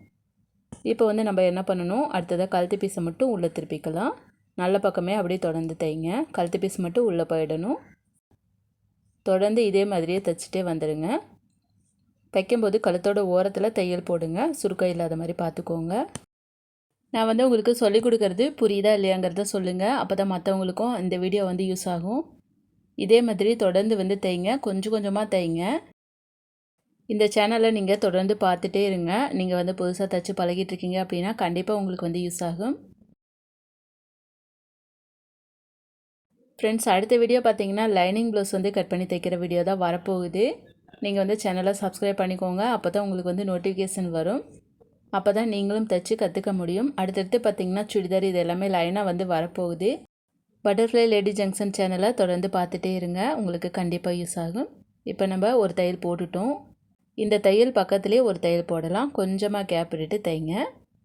இப்போ வந்து நம்ம என்ன பண்ணணும்? அடுத்ததாக கழுத்து பீஸை மட்டும் உள்ளே திருப்பிக்கலாம். நல்ல பக்கமே அப்படியே தொடர்ந்து தைங்க. கழுத்து பீஸ் மட்டும் உள்ளே போயிடணும். தொடர்ந்து இதே மாதிரியே தைச்சிட்டே வந்துடுங்க தைக்கும்போது கழுத்தோட ஓரத்தில் தையல் போடுங்க. சுருக்கம் இல்லாத மாதிரி பார்த்துக்கோங்க நான் வந்து உங்களுக்கு சொல்லிக் கொடுக்கறது புரியுதா இல்லையாங்கிறத சொல்லுங்கள் அப்போ தான் மற்றவங்களுக்கும் இந்த வீடியோ வந்து யூஸ் ஆகும். இதே மாதிரி தொடர்ந்து வந்து தைங்க. கொஞ்சம் கொஞ்சமாக தைங்க. இந்த சேனலை நீங்கள் தொடர்ந்து பார்த்துட்டே இருங்க. நீங்கள் வந்து புதுசாக தைச்சி பழகிட்டு இருக்கீங்க அப்படின்னா கண்டிப்பாக உங்களுக்கு வந்து யூஸ் ஆகும். ஃப்ரெண்ட்ஸ் அடுத்த வீடியோ பார்த்தீங்கன்னா லைனிங் ப்ளவுஸ் வந்து கட் பண்ணி தைக்கிற வீடியோ தான் வரப்போகுது. நீங்கள் வந்து சேனலை சப்ஸ்கிரைப் பண்ணிக்கோங்க. அப்போ தான் உங்களுக்கு வந்து நோட்டிஃபிகேஷன் வரும். அப்போ தான் நீங்களும் தைச்சி கற்றுக்க முடியும். அடுத்தடுத்து பார்த்தீங்கன்னா சுடிதார் இது எல்லாமே லைனாக வந்து வரப்போகுது. பட்டர்ஃப்ளை லேடி ஜங்ஷன் சேனலை தொடர்ந்து பார்த்துட்டே இருங்க. உங்களுக்கு கண்டிப்பாக யூஸ் ஆகும். இப்போ நம்ம ஒரு தையல் போட்டுட்டோம். இந்த தையல் பக்கத்துலேயே ஒரு தையல் போடலாம். கொஞ்சமாக கேப் விட்டுட்டு தைங்க.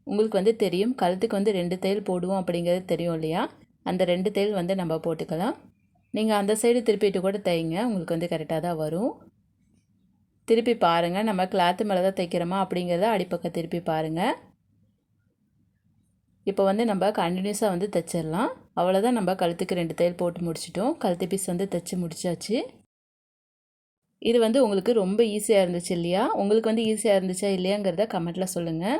உங்களுக்கு வந்து தெரியும். கழுத்துக்கு வந்து ரெண்டு தையல் போடுவோம் அப்படிங்கிறது தெரியும் இல்லையா? அந்த ரெண்டு தையல் வந்து நம்ம போட்டுக்கலாம். நீங்கள் அந்த சைடு திருப்பிட்டு கூட தைங்க. உங்களுக்கு வந்து கரெக்டாக தான் வரும். திருப்பி பாருங்கள் நம்ம கிளாத்து மேலே தான் தைக்கிறோமா அப்படிங்கிறத அடிப்பக்கம் திருப்பி பாருங்கள் இப்போ வந்து நம்ம கண்டினியூஸாக வந்து தைச்சிடலாம். அவ்வளோதான் நம்ம கழுத்துக்கு ரெண்டு தையல் போட்டு முடிச்சிட்டோம். கழுத்து பீஸ் வந்து தைச்சி முடிச்சாச்சு. இது வந்து உங்களுக்கு ரொம்ப ஈஸியாக இருந்துச்சு இல்லையா? உங்களுக்கு வந்து ஈஸியாக இருந்துச்சா இல்லையாங்கிறத கமெண்ட்டில் சொல்லுங்கள்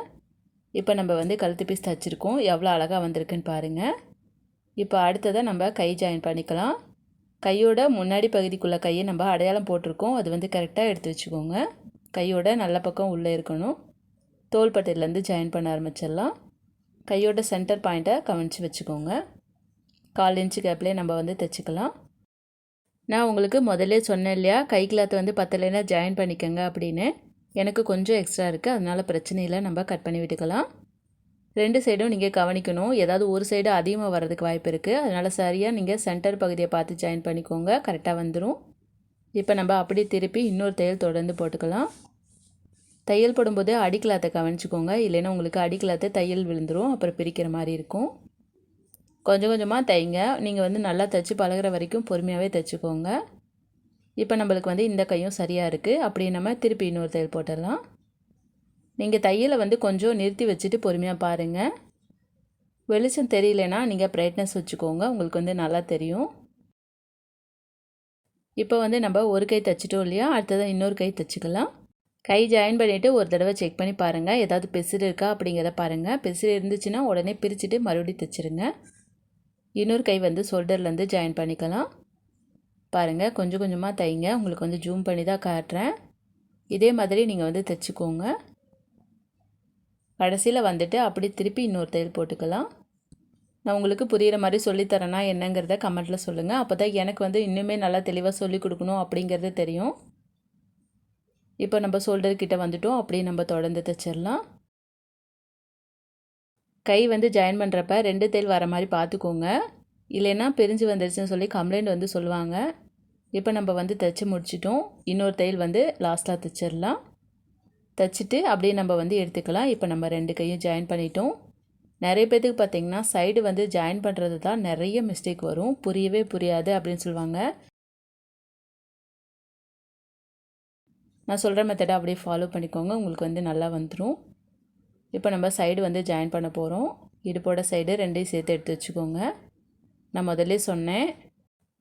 இப்போ நம்ம வந்து கழுத்து பீஸ் தைச்சிருக்கோம். எவ்வளோ அழகாக வந்திருக்குன்னு பாருங்கள் இப்போ அடுத்ததாக நம்ம கை ஜாயின் பண்ணிக்கலாம். கையோட முன்னாடி பகுதிக்குள்ளே கையை நம்ம அடையாளம் போட்டிருக்கோம். அது வந்து கரெக்டாக எடுத்து வச்சுக்கோங்க. கையோட நல்ல பக்கம் உள்ளே இருக்கணும். தோள்பட்டையிலேருந்து ஜாயின் பண்ண ஆரம்பிச்சிடலாம். கையோட சென்டர் பாயிண்ட்டை கவனித்து வச்சுக்கோங்க. கால் இன்ச்சு கேப்லேயே நம்ம வந்து தைச்சிக்கலாம். நான் உங்களுக்கு முதல்ல சொன்னேன் இல்லையா? கை கிளாத்தை வந்து பத்தலைன்னா ஜாயின் பண்ணிக்கோங்க அப்படின்னு. எனக்கு கொஞ்சம் எக்ஸ்ட்ரா இருக்குது அதனால் பிரச்சனையில் நம்ம கட் பண்ணி விட்டுக்கலாம். ரெண்டு சைடும் நீங்கள் கவனிக்கணும். ஏதாவது ஒரு சைடு அதிகமாக வர்றதுக்கு வாய்ப்பு இருக்குது அதனால் சரியாக நீங்கள் சென்டர் பகுதியை பார்த்து ஜாயின் பண்ணிக்கோங்க. கரெக்டாக வந்துடும் இப்போ நம்ம அப்படியே திருப்பி இன்னொரு தையல் தொடர்ந்து போட்டுக்கலாம். தையல் போடும்போது அடிக்கலாத்தை கவனிச்சிக்கோங்க. இல்லைன்னா உங்களுக்கு அடிக்கலாத்தை தையல் விழுந்துடும் அப்புறம் பிரிக்கிற மாதிரி இருக்கும். கொஞ்சம் கொஞ்சமாக தைங்க. நீங்கள் வந்து நல்லா தைச்சி பழகிற வரைக்கும் பொறுமையாகவே தைச்சிக்கோங்க. இப்போ நம்மளுக்கு வந்து இந்த கையும் சரியாக இருக்குது அப்படி நம்ம திருப்பி இன்னொரு தையல் போட்டுடலாம். நீங்கள் தையலை வந்து கொஞ்சம் நிறுத்தி வச்சுட்டு பொறுமையாக பாருங்கள் வெளிச்சம் தெரியலனா நீங்கள் பிரைட்னஸ் வச்சுக்கோங்க. உங்களுக்கு வந்து நல்லா தெரியும். இப்போ வந்து நம்ம ஒரு கை தைச்சிட்டோம் இல்லையா? அடுத்ததான் இன்னொரு கை தைச்சிக்கலாம். கை ஜாயின் பண்ணிவிட்டு ஒரு தடவை செக் பண்ணி பாருங்கள் ஏதாவது பெசில் இருக்கா அப்படிங்கிறத பாருங்கள் பெசில் இருந்துச்சுன்னா உடனே பிரிச்சுட்டு மறுபடியும் தைச்சிருங்க. இன்னொரு கை வந்து ஷோல்டர்லேருந்து ஜாயின் பண்ணிக்கலாம். பாருங்கள் கொஞ்சம் கொஞ்சமாக தைங்க. உங்களுக்கு வந்து ஜூம் பண்ணி தான் காட்டுறேன். இதே மாதிரி நீங்கள் வந்து தைச்சிக்கோங்க. கடைசியில் வந்துட்டு அப்படி திருப்பி இன்னொரு தையல் போட்டுக்கலாம். நான் உங்களுக்கு புரிகிற மாதிரி சொல்லித்தரேன்னா என்னங்கிறத கமெண்ட்டில் சொல்லுங்கள் அப்போ தான் எனக்கு வந்து இன்னுமே நல்லா தெளிவாக சொல்லிக் கொடுக்கணும் அப்படிங்கிறது தெரியும். இப்போ நம்ம ஷோல்டர்கிட்ட வந்துட்டோம். அப்படியே நம்ம தொடர்ந்து தைச்சிடலாம் கை வந்து ஜாயின் பண்ணுறப்ப ரெண்டு தையல் வர மாதிரி பார்த்துக்கோங்க. இல்லைன்னா பிரிஞ்சு வந்துருச்சுன்னு சொல்லி கம்ப்ளைண்ட் வந்து சொல்லுவாங்க. இப்போ நம்ம வந்து தைச்சி முடிச்சிட்டோம். இன்னொரு தையல் வந்து லாஸ்ட்டாக தைச்சிடலாம் தைச்சிட்டு அப்படியே நம்ம வந்து எடுத்துக்கலாம். இப்போ நம்ம ரெண்டு கையும் ஜாயின் பண்ணிட்டோம். நிறைய பேத்துக்கு பார்த்தீங்கன்னா சைடு வந்து ஜாயின் பண்ணுறது தான் நிறைய மிஸ்டேக் வரும். புரியவே புரியாது அப்படின்னு சொல்லுவாங்க. நான் சொல்கிற மெத்தடை அப்படியே ஃபாலோ பண்ணிக்கோங்க. உங்களுக்கு வந்து நல்லா வந்துடும் இப்போ நம்ம சைடு வந்து ஜாயின் பண்ண போகிறோம் இடுப்போட சைடு ரெண்டையும் சேர்த்து எடுத்து வச்சுக்கோங்க. நான் முதல்ல சொன்னேன்.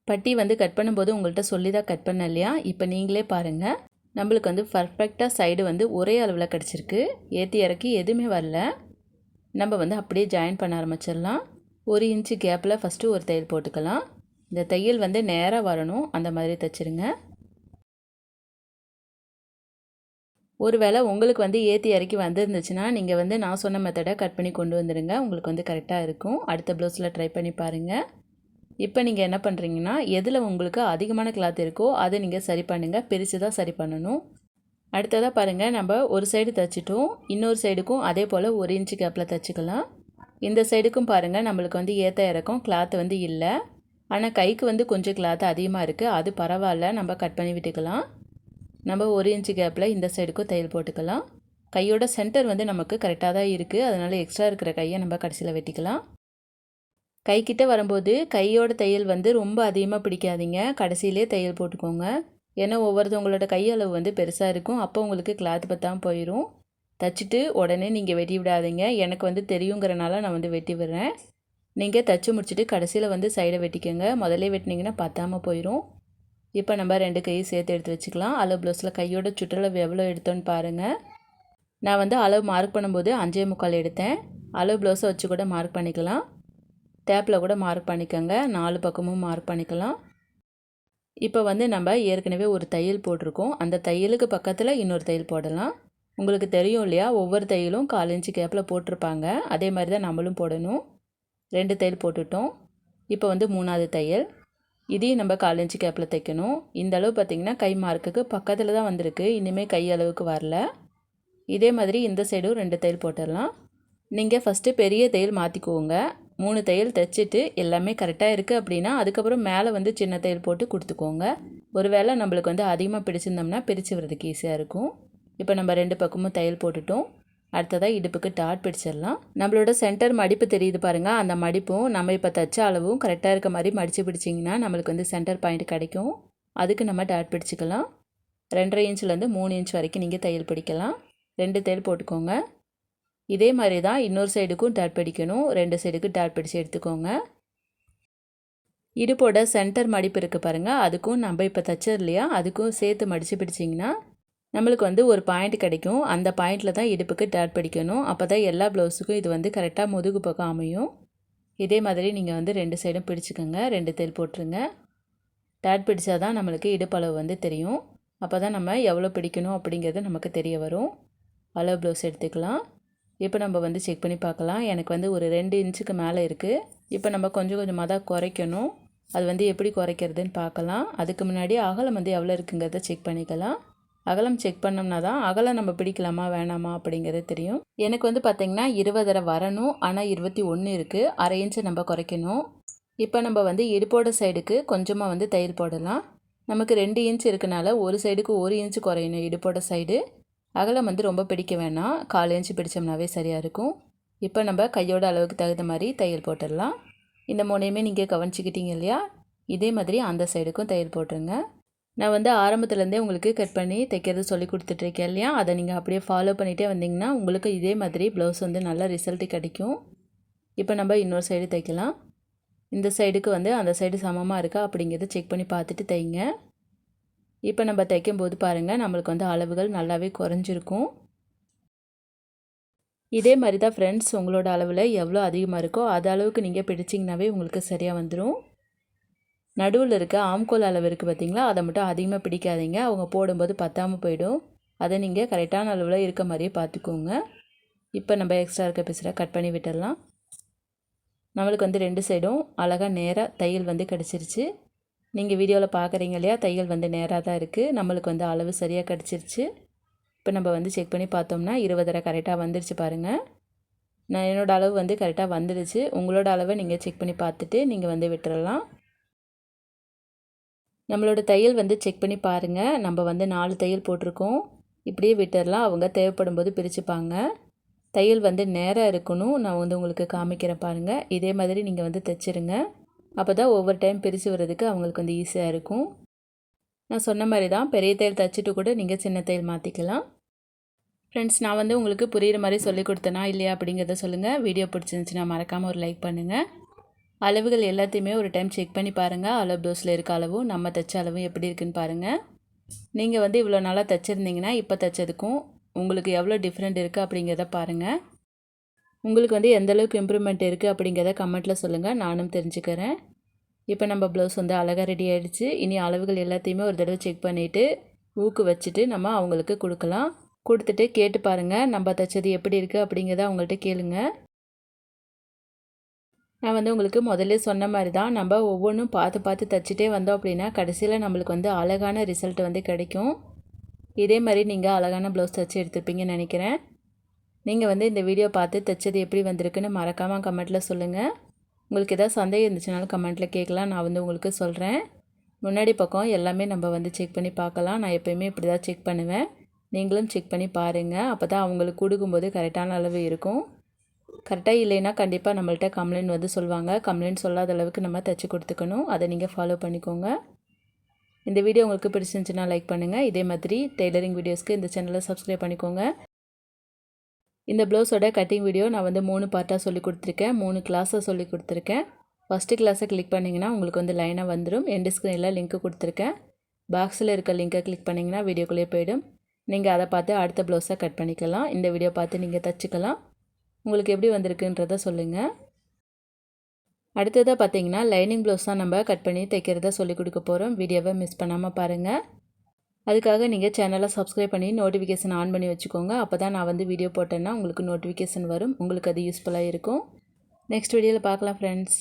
பட்டி வந்து கட் பண்ணும்போது உங்கள்கிட்ட சொல்லி தான் கட் பண்ண இல்லையா இப்போ நீங்களே பாருங்கள் நம்மளுக்கு வந்து பர்ஃபெக்டாக சைடு வந்து ஒரே அளவில் கிடச்சிருக்கு. ஏற்றி இறக்கி எதுவுமே வரல. நம்ம வந்து அப்படியே ஜாயின் பண்ண ஆரம்பிச்சிடலாம். ஒரு இன்ச்சு கேப்பில் ஃபஸ்ட்டு ஒரு தையல் போட்டுக்கலாம். இந்த தையல் வந்து நேராக வரணும். அந்த மாதிரி தைச்சிருங்க. ஒருவேளை உங்களுக்கு வந்து ஏற்றி இறக்கி வந்துருந்துச்சுன்னா நீங்கள் வந்து நான் சொன்ன மெத்தடை கட் பண்ணி கொண்டு வந்துடுங்க. உங்களுக்கு வந்து கரெக்டாக இருக்கும். அடுத்த ப்ளவுஸில் ட்ரை பண்ணி பாருங்கள் இப்போ நீங்கள் என்ன பண்ணுறீங்கன்னா எதில் உங்களுக்கு அதிகமான கிளாத் இருக்கோ அதை நீங்கள் சரி பண்ணுங்கள் பிரித்து தான் சரி பண்ணணும். அடுத்ததாக பாருங்கள் நம்ம ஒரு சைடு தைச்சிட்டோம். இன்னொரு சைடுக்கும் அதே போல் ஒரு இன்ச்சு கேப்பில் தைச்சிக்கலாம். இந்த சைடுக்கும் பாருங்கள் நம்மளுக்கு வந்து ஏற்ற இறக்கம் கிளாத் வந்து இல்லை. ஆனால் கைக்கு வந்து கொஞ்சம் கிளாத் அதிகமாக இருக்குது அது பரவாயில்ல நம்ம கட் பண்ணி விட்டுக்கலாம். நம்ம ஒரு இன்ச்சு கேப்பில் இந்த சைடுக்கும் தையல் போட்டுக்கலாம். கையோட சென்டர் வந்து நமக்கு கரெக்டாக தான் இருக்குது அதனால் எக்ஸ்ட்ரா இருக்கிற கையை நம்ம கடைசியில் வெட்டிக்கலாம். கைக்கிட்ட வரும்போது கையோட தையல் வந்து ரொம்ப அதிகமாக பிடிக்காதீங்க. கடைசியிலே தையல் போட்டுக்கோங்க. ஏன்னா ஒவ்வொருத்தவங்களோட கையளவு வந்து பெருசாக இருக்கும். அப்போ உங்களுக்கு கிளாத் பற்றாமல் போயிடும் தைச்சிட்டு உடனே நீங்கள் வெட்டி விடாதீங்க. எனக்கு வந்து தெரியுங்கிறனால நான் வந்து வெட்டி விடுறேன். நீங்கள் தைச்சி முடிச்சுட்டு கடைசியில் வந்து சைடை வெட்டிக்கோங்க. முதல்ல வெட்டினீங்கன்னா பற்றாமல் போயிடும் இப்போ நம்ம ரெண்டு கையும் சேர்த்து எடுத்து வச்சுக்கலாம். அளவு ப்ளவுஸில் கையோட சுற்றளவு எவ்வளோ எடுத்தோன்னு பாருங்கள் நான் வந்து அளவு மார்க் பண்ணும்போது அஞ்சே முக்கால் எடுத்தேன். அளவு ப்ளவுஸை வச்சு கூட மார்க் பண்ணிக்கலாம். டேப்பில் கூட மார்க் பண்ணிக்கோங்க. நாலு பக்கமும் மார்க் பண்ணிக்கலாம். இப்போ வந்து நம்ம ஏற்கனவே ஒரு தையல் போட்டிருக்கோம். அந்த தையலுக்கு பக்கத்தில் இன்னொரு தையல் போடலாம். உங்களுக்கு தெரியும் இல்லையா? ஒவ்வொரு தையலும் கால் இன்ச்சு கேப்பில் போட்டிருப்பாங்க. அதே மாதிரி தான் நம்மளும் போடணும். ரெண்டு தையல் போட்டுட்டோம். இப்போ வந்து மூணாவது தையல். இதையும் நம்ம கால் இன்ச்சு கேப்பில் தைக்கணும். இந்த அளவு பார்த்திங்கன்னா கை மார்க்குக்கு பக்கத்தில் தான் வந்திருக்கு. இனிமேல் கை அளவுக்கு வரல. இதே மாதிரி இந்த சைடும் ரெண்டு தையல் போட்டுடலாம். நீங்கள் ஃபஸ்ட்டு பெரிய தையல் மாற்றிக்குவோங்க மூணு தையல் தைச்சிட்டு எல்லாமே கரெக்டாக இருக்குது அப்படின்னா அதுக்கப்புறம் மேலே வந்து சின்ன தையல் போட்டு கொடுத்துக்கோங்க. ஒரு வேளை நம்மளுக்கு வந்து அதிகமாக பிடிச்சிருந்தோம்னா பிரித்து விடுறதுக்கு ஈஸியாக இருக்கும். இப்போ நம்ம ரெண்டு பக்கமும் தையல் போட்டுட்டோம். அடுத்ததாக இடுப்புக்கு டாட் பிடிச்சிடலாம். நம்மளோட சென்டர் மடிப்பு தெரியுது பாருங்கள் அந்த மடிப்பும் நம்ம இப்போ தைச்ச அளவும் கரெக்டாக இருக்க மாதிரி மடித்து பிடிச்சிங்கன்னா நம்மளுக்கு வந்து சென்டர் பாயிண்ட் கிடைக்கும். அதுக்கு நம்ம டாட் பிடிச்சிக்கலாம். ரெண்டரை இன்ச்லேருந்து மூணு இன்ச் வரைக்கும் நீங்கள் தையல் பிடிக்கலாம். ரெண்டு தையல் போட்டுக்கோங்க. இதே மாதிரி தான் இன்னொரு சைடுக்கும் டேட் பிடிக்கணும். ரெண்டு சைடுக்கும் டேட் பிடிச்சி எடுத்துக்கோங்க. இடுப்போட சென்டர் மடிப்பு இருக்குது பாருங்கள் அதுக்கும் நம்ம இப்போ தச்சது இல்லையா? அதுக்கும் சேர்த்து மடித்து பிடிச்சிங்கன்னா நம்மளுக்கு வந்து ஒரு பாயிண்ட் கிடைக்கும். அந்த பாயிண்டில் தான் இடுப்புக்கு டேட் பிடிக்கணும். அப்போ தான் எல்லா ப்ளவுஸுக்கும் இது வந்து கரெக்டாக முதுகு பக்கம் அமையும். இதே மாதிரி நீங்கள் வந்து ரெண்டு சைடும் பிடிச்சிக்கோங்க. ரெண்டு தேல் போட்டுருங்க. டாட் பிடிச்சா தான் நம்மளுக்கு இடுப்பளவு வந்து தெரியும். அப்போ தான் நம்ம எவ்வளோ பிடிக்கணும் அப்படிங்கிறது நமக்கு தெரிய வரும். அளவு ப்ளவுஸ் எடுத்துக்கலாம். இப்போ நம்ம வந்து செக் பண்ணி பார்க்கலாம். எனக்கு வந்து ஒரு ரெண்டு இன்ச்சுக்கு மேலே இருக்குது இப்போ நம்ம கொஞ்சம் கொஞ்சமாக தான் குறைக்கணும். அது வந்து எப்படி குறைக்கிறதுன்னு பார்க்கலாம். அதுக்கு முன்னாடி அகலம் வந்து எவ்வளோ இருக்குங்கிறத செக் பண்ணிக்கலாம். அகலம் செக் பண்ணோம்னா தான் அகலம் நம்ம பிடிக்கலாமா வேணாமா அப்படிங்கிறது தெரியும். எனக்கு வந்து பார்த்திங்கன்னா இருபதரை வரணும். ஆனால் இருபத்தி ஒன்று இருக்குது அரை இன்ச்சு நம்ம குறைக்கணும். இப்போ நம்ம வந்து இடுப்போட சைடுக்கு கொஞ்சமாக வந்து தையல் போடலாம். நமக்கு ரெண்டு இன்ச் இருக்கனால ஒரு சைடுக்கு ஒரு இன்ச்சு குறையணும் இடுப்போட சைடு அகலம் வந்து ரொம்ப பிடிக்க வேணாம். கால் இன்ச்சு பிடிச்சோம்னாவே சரியாக இருக்கும். இப்போ நம்ம கையோட அளவுக்கு தகுந்த மாதிரி தையல் போட்டுடலாம். இந்த மூணையுமே நீங்கள் கவனிச்சிக்கிட்டீங்க இல்லையா? இதே மாதிரி அந்த சைடுக்கும் தையல் போட்டுருங்க. நான் வந்து ஆரம்பத்துலேருந்தே உங்களுக்கு கட் பண்ணி தைக்கிறது சொல்லி கொடுத்துட்ருக்கேன் இல்லையா? அதை நீங்கள் அப்படியே ஃபாலோ பண்ணிகிட்டே வந்தீங்கன்னா உங்களுக்கு இதே மாதிரி ப்ளவுஸ் வந்து நல்ல ரிசல்ட்டு கிடைக்கும். இப்போ நம்ம இன்னொரு சைடு தைக்கலாம். இந்த சைடுக்கு வந்து அந்த சைடு சமமாக இருக்கா அப்படிங்கிறத செக் பண்ணி பார்த்துட்டு தைங்க. இப்போ நம்ம தைக்கும்போது பாருங்கள் நம்மளுக்கு வந்து அளவுகள் நல்லாவே குறைஞ்சிருக்கும். இதே மாதிரி தான் ஃப்ரெண்ட்ஸ் உங்களோட அளவில் எவ்வளோ அதிகமாக இருக்கோ அது அளவுக்கு நீங்கள் பிடிச்சிங்கனாவே உங்களுக்கு சரியாக வந்துடும் நடுவில் இருக்க ஆம்கோல் அளவு இருக்குது பார்த்தீங்களா அதை மட்டும் அதிகமாக பிடிக்காதீங்க. அவங்க போடும்போது பத்தாமல் போயிடும். அதை நீங்கள் கரெக்டான அளவில் இருக்க மாதிரியே பார்த்துக்கோங்க இப்போ நம்ம எக்ஸ்ட்ரா இருக்க பீஸில் கட் பண்ணி விட்டுடலாம் நம்மளுக்கு வந்து ரெண்டு சைடும் அழகாக நேராக தையல் வந்து கிடச்சிருச்சு. நீங்கள் வீடியோவில் பார்க்குறீங்க இல்லையா? தையல் வந்து நேராக தான் இருக்குது நம்மளுக்கு வந்து அளவு சரியாக கிடச்சிருச்சு. இப்போ நம்ம வந்து செக் பண்ணி பார்த்தோம்னா இருபதரை கரெக்டாக வந்துருச்சு பாருங்கள் நான் என்னோடய அளவு வந்து கரெக்டாக வந்துடுச்சு உங்களோட அளவை நீங்கள் செக் பண்ணி பார்த்துட்டு நீங்கள் வந்து விட்டுறலாம். நம்மளோட தையல் வந்து செக் பண்ணி பாருங்கள் நம்ம வந்து நாலு தையல் போட்டிருக்கோம். இப்படியே விட்டுடலாம் அவங்க தேவைப்படும் போது பிரிச்சுப்பாங்க. தையல் வந்து நேராக இருக்கணும். நான் வந்து உங்களுக்கு காமிக்கிறேன் பாருங்கள் இதே மாதிரி நீங்கள் வந்து தைச்சிருங்க. அப்போ தான் ஒவ்வொரு டைம் பிரித்து வர்றதுக்கு அவங்களுக்கு வந்து ஈஸியாக இருக்கும். நான் சொன்ன மாதிரி தான் பெரிய தையல் தைச்சிட்டு கூட நீங்கள் சின்ன தையல் மாற்றிக்கலாம் ஃப்ரெண்ட்ஸ் நான் வந்து உங்களுக்கு புரிகிற மாதிரி சொல்லிக் கொடுத்தேனா இல்லையா அப்படிங்கிறத சொல்லுங்கள் வீடியோ பிடிச்சிருந்துச்சுன்னா மறக்காமல் ஒரு லைக் பண்ணுங்கள் அளவுகள் எல்லாத்தையுமே ஒரு டைம் செக் பண்ணி பாருங்கள் அளவு ப்ளவுஸில் இருக்க அளவும் நம்ம தைச்ச அளவும் எப்படி இருக்குன்னு பாருங்கள் நீங்கள் வந்து இவ்வளோ நாளாக தைச்சிருந்தீங்கன்னா இப்போ தைச்சதுக்கும் உங்களுக்கு எவ்வளோ டிஃப்ரெண்ட் இருக்குது அப்படிங்கிறத பாருங்கள் உங்களுக்கு வந்து எந்தளவுக்கு இம்ப்ரூவ்மெண்ட் இருக்குது அப்படிங்கிறத கமெண்ட்டில் சொல்லுங்கள் நானும் தெரிஞ்சுக்கிறேன். இப்போ நம்ம ப்ளவுஸ் வந்து அழகாக ரெடி ஆகிடுச்சு இனி அளவுகள் எல்லாத்தையுமே ஒரு தடவை செக் பண்ணிவிட்டு ஊக்கு வச்சுட்டு நம்ம அவங்களுக்கு கொடுக்கலாம். கொடுத்துட்டு கேட்டு பாருங்கள் நம்ம தைச்சது எப்படி இருக்குது அப்படிங்கிறத அவங்கள்ட்ட கேளுங்க. நான் வந்து உங்களுக்கு முதல்ல சொன்ன மாதிரி தான் நம்ம ஒவ்வொன்றும் பார்த்து பார்த்து தைச்சிட்டே வந்தோம் அப்படின்னா கடைசியில் நம்மளுக்கு வந்து அழகான ரிசல்ட் வந்து கிடைக்கும். இதே மாதிரி நீங்கள் அழகான ப்ளவுஸ் தைச்சி எடுத்துருப்பீங்கன்னு நினைக்கிறேன். நீங்கள் வந்து இந்த வீடியோ பார்த்து தைச்சது எப்படி வந்திருக்குன்னு மறக்காமல் கமெண்ட்டில் சொல்லுங்கள் உங்களுக்கு எதாவது சந்தேகம் இருந்துச்சுனாலும் கமெண்ட்டில் கேட்கலாம். நான் வந்து உங்களுக்கு சொல்கிறேன் முன்னாடி பக்கம் எல்லாமே நம்ம வந்து செக் பண்ணி பார்க்கலாம். நான் எப்போயுமே இப்படி தான் செக் பண்ணுவேன். நீங்களும் செக் பண்ணி பாருங்கள் அப்போ தான் அவங்களுக்கு கொடுக்கும்போது கரெக்டான அளவு இருக்கும். கரெக்டாக இல்லைன்னா கண்டிப்பாக நம்மள்ட்ட கம்ப்ளைண்ட் வந்து சொல்லுவாங்க. கம்ப்ளைண்ட் சொல்லாத அளவுக்கு நம்ம தைச்சி கொடுத்துக்கணும். அதை நீங்கள் ஃபாலோ பண்ணிக்கோங்க. இந்த வீடியோ உங்களுக்கு பிடிச்சிருந்துச்சுன்னா லைக் பண்ணுங்கள் இதே மாதிரி டெய்லரிங் வீடியோஸ்க்கு இந்த சேனலை சப்ஸ்கிரைப் பண்ணிக்கோங்க. இந்த ப்ளவுஸோட கட்டிங் வீடியோ நான் வந்து மூணு பார்ட்டாக சொல்லி கொடுத்துருக்கேன். மூணு கிளாஸை சொல்லி கொடுத்துருக்கேன். ஃபஸ்ட்டு கிளாஸை கிளிக் பண்ணிங்கன்னா உங்களுக்கு வந்து லைனாக வந்துடும் எண்டு ஸ்க்ரீனில் லிங்க்கு கொடுத்துருக்கேன். பாக்ஸில் இருக்க லிங்க்கை கிளிக் பண்ணிங்கன்னா வீடியோக்குள்ளே போயிடும். நீங்கள் அதை பார்த்து அடுத்த ப்ளவுஸை கட் பண்ணிக்கலாம். இந்த வீடியோ பார்த்து நீங்கள் தச்சுக்கலாம். உங்களுக்கு எப்படி வந்திருக்குன்றத சொல்லுங்கள் அடுத்ததாக பார்த்தீங்கன்னா லைனிங் ப்ளவுஸ் தான் நம்ம கட் பண்ணி தைக்கிறத சொல்லிக் கொடுக்க போகிறோம் வீடியோவை மிஸ் பண்ணாமல் பாருங்கள் அதுக்காக நீங்கள் சேனலை சப்ஸ்கிரைப் பண்ணி நோட்டிஃபிகேஷன் ஆன் பண்ணி வச்சுக்கோங்க. அப்போ தான் நான் வந்து வீடியோ போட்டேன்னா உங்களுக்கு நோட்டிஃபிகேஷன் வரும். உங்களுக்கு அது யூஸ்ஃபுல்லாக இருக்கும். நெக்ஸ்ட் வீடியோவில் பார்க்கலாம் ஃப்ரெண்ட்ஸ்